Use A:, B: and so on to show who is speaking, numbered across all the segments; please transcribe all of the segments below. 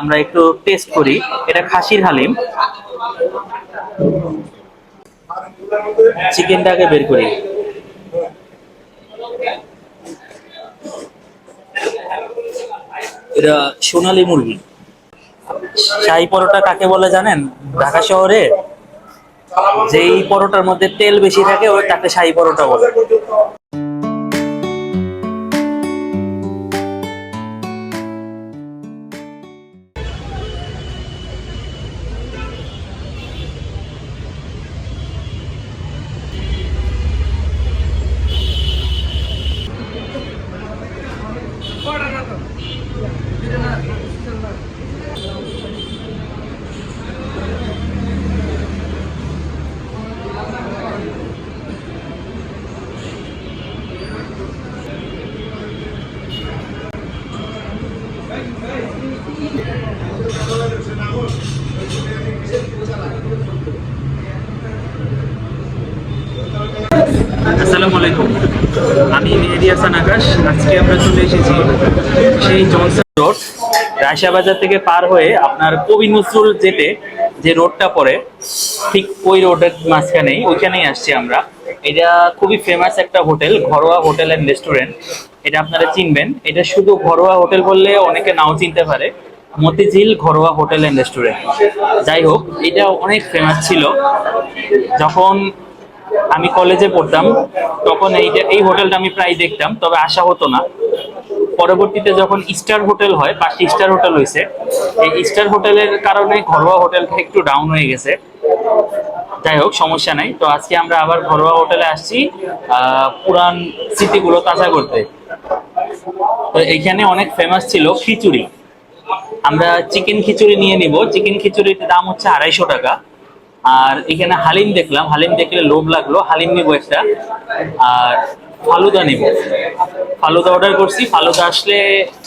A: আমরা একটু টেস্ট করি। এটা খাসির হালিম। চিকেনটাকে বের করি। এটা সোনালী মুরগি। শাহী পরোটা কাকে বলে জানেন? ঢাকা শহরে? যেই পরোটার মধ্যে তেল বেশি থাকে, ওই তাকে শাহী পরোটা বলে। হাসান আকাশ, আজকে আমরা চলে এসেছি সেই জনসন রোড রায়শা বাজার থেকে পার হয়ে আপনার কবি নজরুল যেতে যে রোডটা পড়ে, ঠিক ওই রোডের মাঝখানেই, ওইখানেই আসছি আমরা। এটা খুবই ফেমাস একটা হোটেল, ঘরোয়া হোটেল অ্যান্ড রেস্টুরেন্ট এটা আপনারা চিনবেন। এটা শুধু ঘরোয়া হোটেল বললে অনেকে নাও চিনতে পারে, মতিঝিল ঘরোয়া হোটেল অ্যান্ড রেস্টুরেন্ট যাই হোক, এটা অনেক ফেমাস ছিল। যখন আমি কলেজে পড়তাম, তখন এইটা এই হোটেলটা আমি প্রায় দেখতাম, তবে আসা হতো না। পরবর্তীতে যখন স্টার হোটেল হয়, পাঁচটি স্টার হোটেল হয়েছে, এই স্টার হোটেলের কারণে ঘরোয়া হোটেলটা একটু ডাউন হয়ে গেছে। যাই হোক, সমস্যা নাই। তো আজকে আমরা আবার ঘরোয়া হোটেলে আসছি পুরান স্মৃতিগুলো তাজা করতে। তো এইখানে অনেক ফেমাস ছিল খিচুড়ি। আমরা চিকেন খিচুড়ি নিয়ে নিব। চিকেন খিচুড়ির দাম হচ্ছে আড়াইশো টাকা। আর এখানে হালিম দেখলাম, হালিম দেখলে লোভ লাগল, হালিম নিব একটা। আর ফালুদা নিব। ফালুদা অর্ডার করছি, ফালুদা আসলে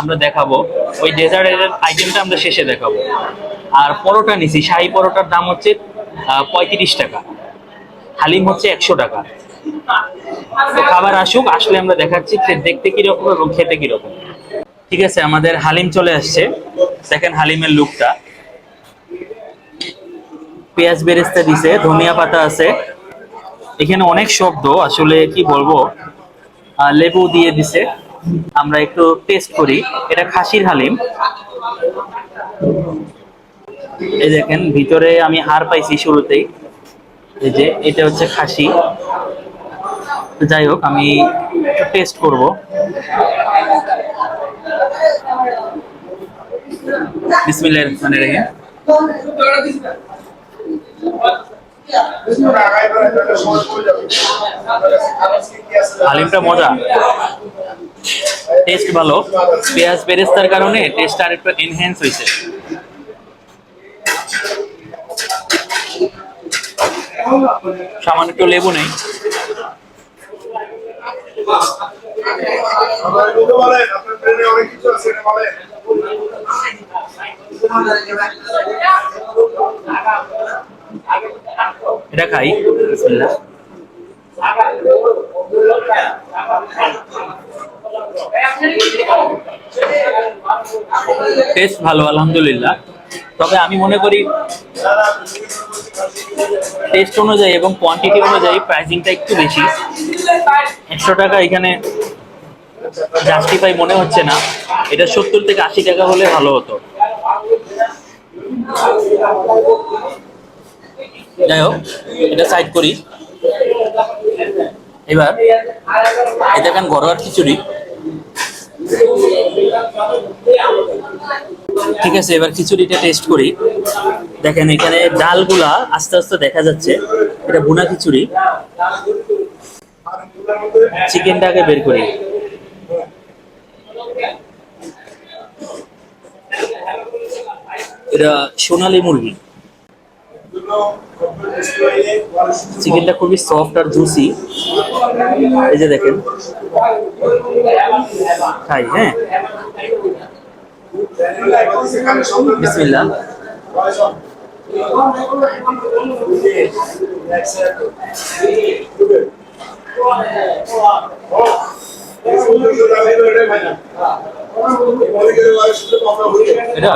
A: আমরা দেখাবো। ওই ডেজার্টের আইটেমটা আমরা শেষে দেখাবো। আর পরোটা নিছি, শাহি পরোটার দাম হচ্ছে পঁয়ত্রিশ টাকা। হালিম হচ্ছে একশো টাকা। তো খাবার আসুক, আসলে আমরা দেখাচ্ছি দেখতে কীরকম এবং খেতে কীরকম। ঠিক আছে, আমাদের হালিম চলে আসছে দেখেন হালিমের লুকটা পেঁয়াজ বেরেস্তা দিছে, ধনিয়া পাতা আছে। এখানে অনেক শব্দ, আসলে কি বলব? লেবু দিয়ে দিছে। আমরা একটু টেস্ট করি। এটা খাসির হালিম। এই দেখেন, ভিতরে আমি হার পাইছি শুরুতেই। এই যে, এটা হচ্ছে খাসি। যাই হোক, আমি টেস্ট করব। বিসমিল্লাহ রহমানির রহিম। হালিমটা মজা। টেস্ট ভালো। পেঁয়াজ বেরেস্তার কারণে টেস্ট আর একটু এনহ্যান্স হয়েছে। সামান্য একটু লেবু নেই।
B: এটা
A: খাই, বিসমিল্লাহ। টেস্ট ভালো, আলহামদুলিল্লাহ। তবে আমি মনে করি, টেস্ট অনুযায়ী এবং কোয়ান্টিটি অনুযায়ী প্রাইসিংটা একটু বেশি। একশো টাকা এখানে জাস্টিফাই মনে হচ্ছে না। এটা সত্তর থেকে আশি টাকা হলে ভালো হতো। যাই হোক, এটা সাইড করি। এবার, এই দেখেন ঘরোয়ার খিচুড়ি। ঠিক আছে, এবার খিচুড়িটা টেস্ট করি। দেখেন, এখানে ডালগুলা আস্তে আস্তে দেখা যাচ্ছে। এটা বুনা খিচুড়ি। চিকেনটাকে বের করি। এটা সোনালী মুরগি। চিকেনটা খুবই সফট আর জুসি এই যে দেখেন। খাই হ্যাঁ। এটা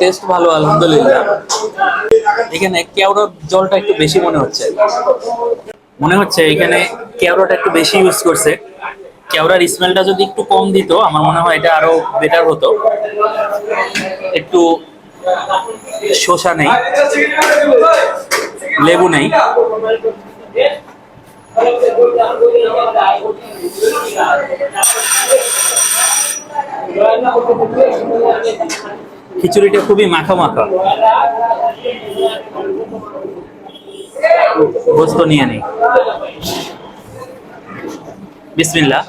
A: টেস্ট ভালো, আলহামদুলিল্লাহ। এখানে কেওড়ার জলটা একটু বেশি মনে হচ্ছে। মনে হচ্ছে এখানে কেওড়াটা একটু বেশি ইউজ করছে। কেওড়ার স্মেলটা যদি একটু কম দিত, আমার মনে হয় এটা আরও বেটার হতো। একটু শসা নেই, লেবু নেই। খিচুড়িটা খুবই মাখা মাখা। গোস্ত নিয়ে নেই বিসমিল্লা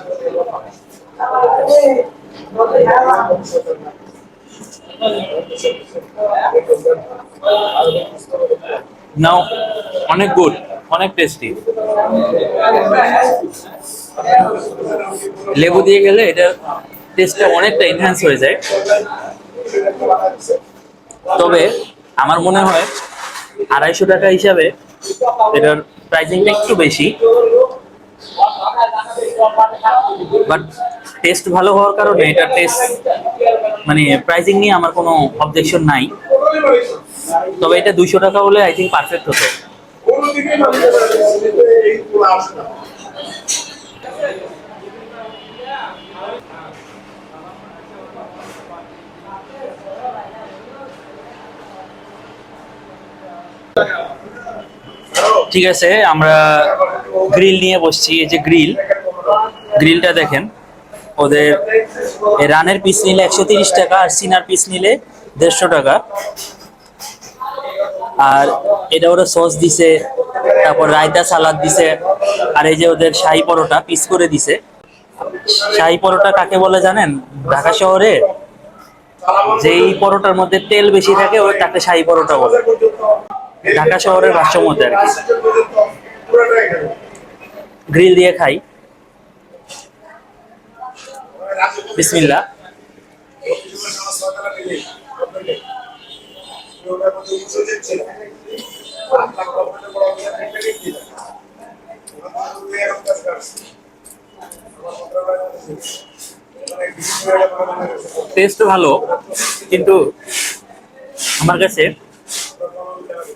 A: নাও, অনেক গুড, অনেক টেস্টি লেবু দিয়ে গেলে এটার টেস্টটা অনেকটা এনহ্যান্স হয়ে যায়। তবে আমার মনে হয় আড়াইশো টাকা হিসাবে এটার প্রাইসিংটা একটু বেশি। বাট টেস্ট ভালো হওয়ার কারণে এটা টেস্ট মানে প্রাইসিং নিয়ে আমার কোনো অবজেকশন নাই। তবে এটা দুইশো টাকা হলে আই থিঙ্ক পারফেক্ট হতো। ঠিক আছে, আমরা গ্রিল নিয়ে বসছি, এই যে গ্রিল গ্রিলটা দেখেন, ওদের রানের পিস নিলে একশো টাকা আর সিনার পিস নিলে দেড়শো টাকা। আর এটা ওরা সস দিছে, তারপর রায়তা সালাদ দিছে, আর এই যে ওদের শাহি পরোটা পিস করে দিছে। শাহি পরোটা কাকে বলে জানেন? ঢাকা শহরে যেই পরোটার মধ্যে তেল বেশি থাকে, ওই তাকে শাহি পরোটা বলে। ঢাকা শহরের মধ্যে আর কি। গ্রিল দিয়ে খাই। বিসমিল্লাহ। টেস্ট ভালো কিন্তু আমার কাছে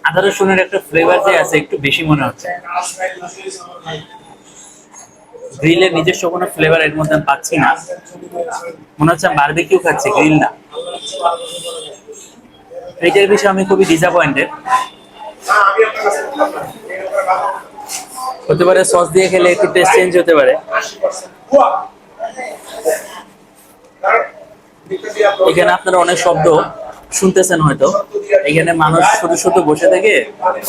A: আদা রসুনের একটা ফ্লেভার যে আছে একটু বেশি মনে হচ্ছে। গ্রিলের নিজস্ব কোনো ফ্লেভার এর মধ্যে পাচ্ছি না। মনে হচ্ছে বারবিকিউ খাচ্ছি গ্রিল না। এইটার বিষয়ে আমি খুবই ডিসঅ্যাপয়েন্টেড হতে পারে সস দিয়ে খেলে একটু টেস্ট চেঞ্জ হতে পারে। এখানে আপনারা অনেক শব্দ শুনতেছেন হয়তো। এখানে মানুষ শুধু শুধু বসে থেকে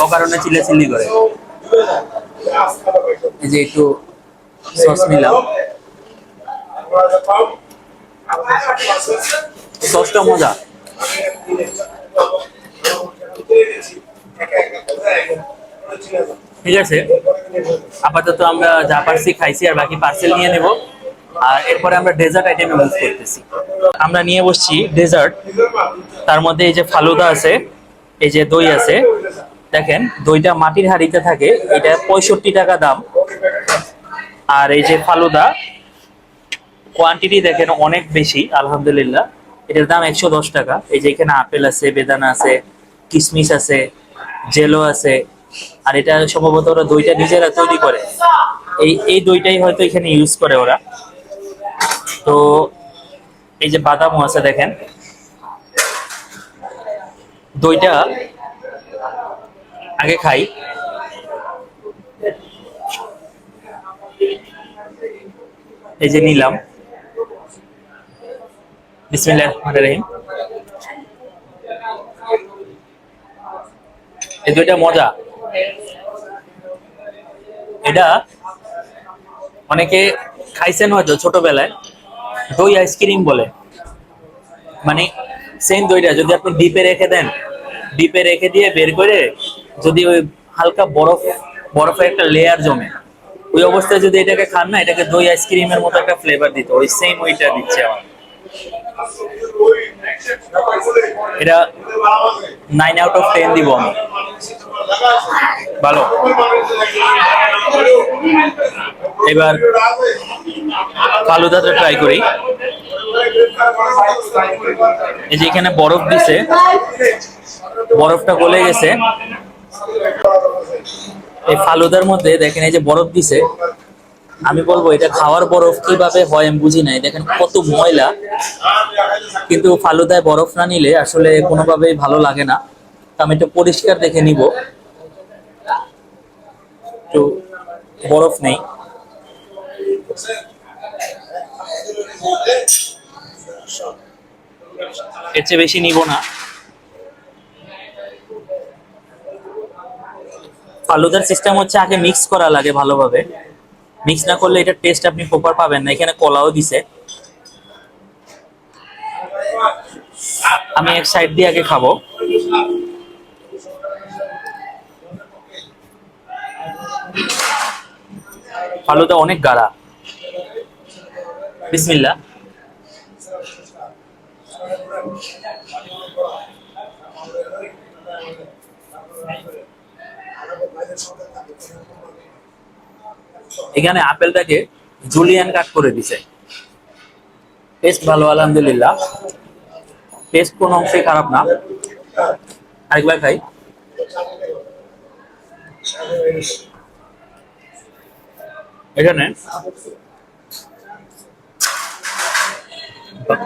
A: অকারণে চিল্লাচিল্লি করে। এই যে একটু সস নিলাম। সসটা মজা। ঠিক আছে। আপাতত আমরা যা পারছি খাইছি আর বাকি পার্সেল নিয়ে নেব। আর এরপরে আমরা ডেজার্ট আইটেম ইউজ করতেছি। আমরা নিয়ে বসছি ডেজার্ট তার মধ্যে এই যে ফালুদা আছে, এই যে দই আছে, দেখেন দইটা মাটির হাঁড়িতে থাকে, এটা পঁয়ষট্টি টাকা দাম। আর এই যে ফালুদা কোয়ান্টিটি দেখেন অনেক বেশি, আলহামদুলিল্লাহ। এটার দাম একশো দশ টাকা। এই যে এখানে আপেল আছে, বেদানা আছে কিশমিশ আছে, জেলো আছে। আর এটা সম্ভবত ওরা দইটা নিজেরা তৈরি করে। এই এই দইটাই হয়তো এখানে ইউজ করে ওরা। তো এই যে বাদামও আছে দেখেন। দইটা আগে খাই। এই যে নিলাম। এই দুইটা মজা। এটা অনেকে খাইছেন হয়তো ছোটবেলায়। দই আইসক্রিম বলে। মানে সেম দইটা, যদি আপনি ডিপে রেখে দেন ডিপে রেখে দিয়ে বের করে যদি ওই হালকা বরফ, বরফের একটা লেয়ার জমে, ওই অবস্থায় যদি এটাকে খান না, এটাকে দই আইসক্রিমের মতো একটা ফ্লেভার দিত, ওই সেম ওইটা দিচ্ছে আমার এটা নাইন আউট অফ টেন দিব আমি। ভালো। এবার ফালুদাটা ট্রাই করি। এই যে এখানে বরফ দিছে। বরফটা গলে গেছে। এই ফালুদার মধ্যে দেখেন এই যে বরফ দিছে। আমি বলব, এটা খাওয়ার বরফ কীভাবে হয় আমি বুঝি নাই। দেখেন কত ময়লা। কিন্তু ফালুদায় বরফ না নিলে আসলে কোনোভাবেই ভালো লাগে না। আমি একটু পরিষ্কার দেখে নিব। একটু বরফ নেই। এর চেয়ে বেশি নিব না। ফালুদার সিস্টেম হচ্ছে আগে মিক্স করা লাগে ভালোভাবে। মিক্স না করলে এটার টেস্ট আপনি প্রপার পাবেন না। এখানে কলাও দিছে। আমি এক সাইড দিয়ে আগে খাব। ফালুদা অনেক গাড়া বিসমিল্লা এখানে আপেলটাকে জুলিয়ান কাট করে দিছে। টেস্ট ভালো, আলহামদুলিল্লাহ। টেস্ট কোন অংশে খারাপ না। আরেকবার খাই। এখানে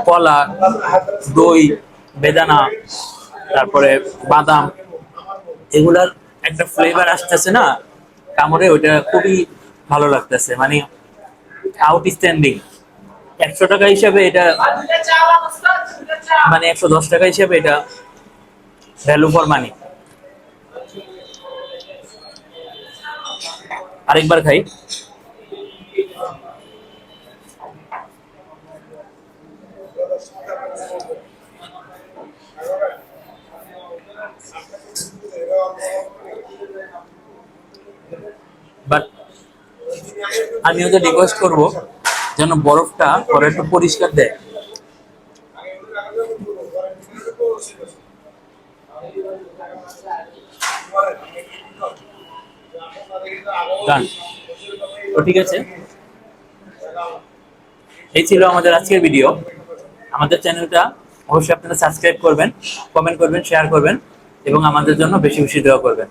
A: কলা, দই, বেদানা, তারপরে বাদাম, এগুলার একটা ফ্লেভার আসতেছে না? কামড়ে ওইটা খুবই ভালো লাগতেছে মানে আউটস্ট্যান্ডিং একশো টাকা হিসাবে এটা মানে একশো দশ টাকা হিসাবে এটা ভ্যালু ফর মানি আরেকবার খাই বাট আমি ওদের রিকোয়েস্ট করব যেন বরফটা পরে একটু পরিষ্কার দেয়। তো ঠিক আছে। এই ছিল আমাদের আজকের ভিডিও আমাদের চ্যানেলটা অবশ্যই আপনারা সাবস্ক্রাইব করবেন কমেন্ট করবেন শেয়ার করবেন এবং আমাদের জন্য বেশি বেশি দেওয়া করবেন।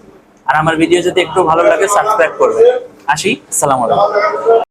A: আর আমার ভিডিও যদি একটু ভালো লাগে সাবস্ক্রাইব করবেন। আসি সালাম আলাইকুম।